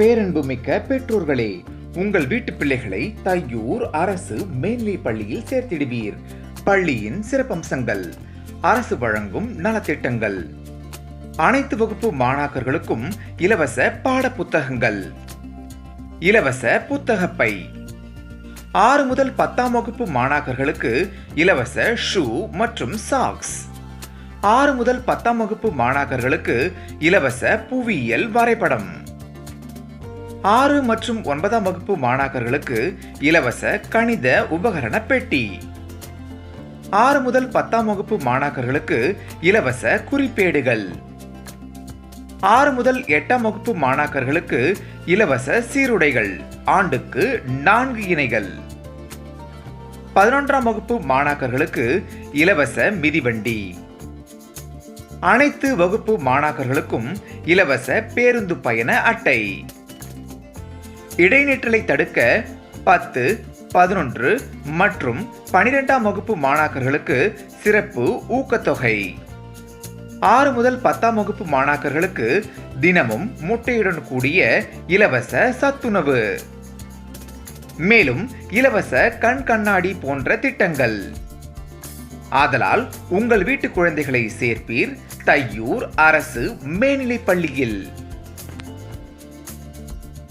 பேரன்பு மிக்க பெற்றோர்களே உங்கள் வீட்டு பிள்ளைகளை தையூர் அரசு மேல்நிலை பள்ளியில் சேர்த்திடுவீர். பள்ளியின் சிறப்பம்சங்கள் அரசு வழங்கும் நலத்திட்டங்கள். அனைத்து வகுப்பு மாணாக்கர்களுக்கும் இலவச பாட புத்தகங்கள் இலவச புத்தகப்பை. ஆறு முதல் பத்தாம் வகுப்பு மாணாக்கர்களுக்கு இலவச ஷூ மற்றும் சாக்ஸ். ஆறு முதல் பத்தாம் வகுப்பு மாணாக்கர்களுக்கு இலவச புவியியல் வரைபடம். ஆறு மற்றும் ஒன்பதாம் வகுப்பு மாணாக்கர்களுக்கு இலவச கணித உபகரண பெட்டி. ஆறு முதல் பத்தாம் வகுப்பு மாணாக்கர்களுக்கு இலவச குறிப்பேடுகள். ஆறு முதல் எட்டாம் வகுப்பு மாணாக்கர்களுக்கு இலவச சீருடைகள் ஆண்டுக்கு நான்கு இணைகள். பதினொன்றாம் வகுப்பு மாணாக்கர்களுக்கு இலவச மிதிவண்டி. அனைத்து வகுப்பு மாணாக்கர்களுக்கும் இலவச பேருந்து பயண அட்டை. இடைநிற்றலை தடுக்க பத்து பதினொன்று மற்றும் பனிரெண்டாம் வகுப்பு மாணாக்கர்களுக்கு சிறப்பு ஊக்கத்தொகை. ஆறு முதல் பத்தாம் வகுப்பு மாணாக்கர்களுக்கு தினமும் முட்டையுடன் கூடிய இலவச சத்துணவு. மேலும் இலவச கண் கண்ணாடி போன்ற திட்டங்கள். ஆதலால் உங்கள் வீட்டு குழந்தைகளை சேர்ப்பீர் தையூர் அரசு மேல்நிலைப் பள்ளியில்.